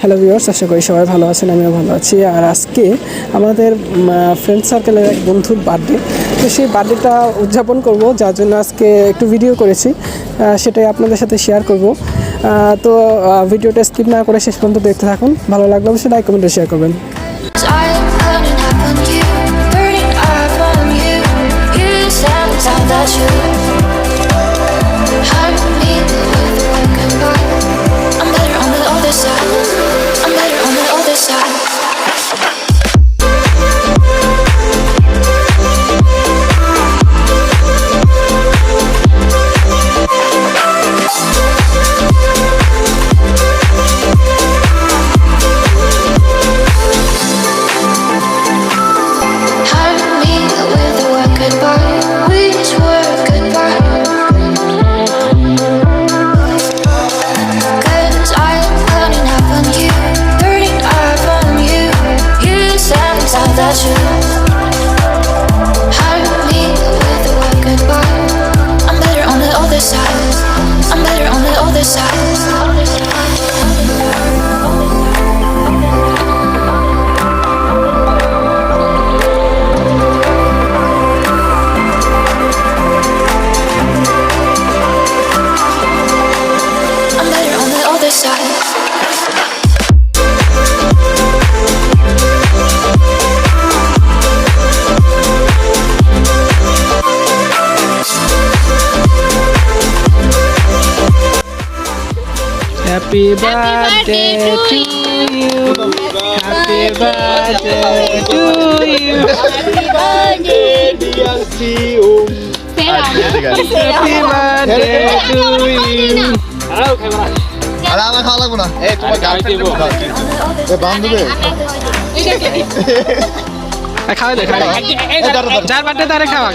Hello viewers আশা করি সবাই ভালো আছেন, আমিও ভালো আছি। আর আজকে আমাদের ফ্রেন্ড সার্কেলের এক বন্ধুর বার্থডে তো সেই বার্থডেটা উদযাপন করব, যার জন্য আজকে একটু ভিডিও করেছি। সেটাই আপনাদের সাথে শেয়ার করব। তো ভিডিওটা স্কিপ না করে শেষ পর্যন্ত দেখতে থাকুন। ভালো লাগলে অবশ্যই লাইক কমেন্টে শেয়ার করবেন। Happy birthday to you happy birthday to you happy birthday to you আরে আমার খাওয়া লাগবো না এই তোমার গার্লফ্রেন্ড এ বান্ধবী খাওয়া দে খাওয়া যার বার্থডে তারে খাওয়া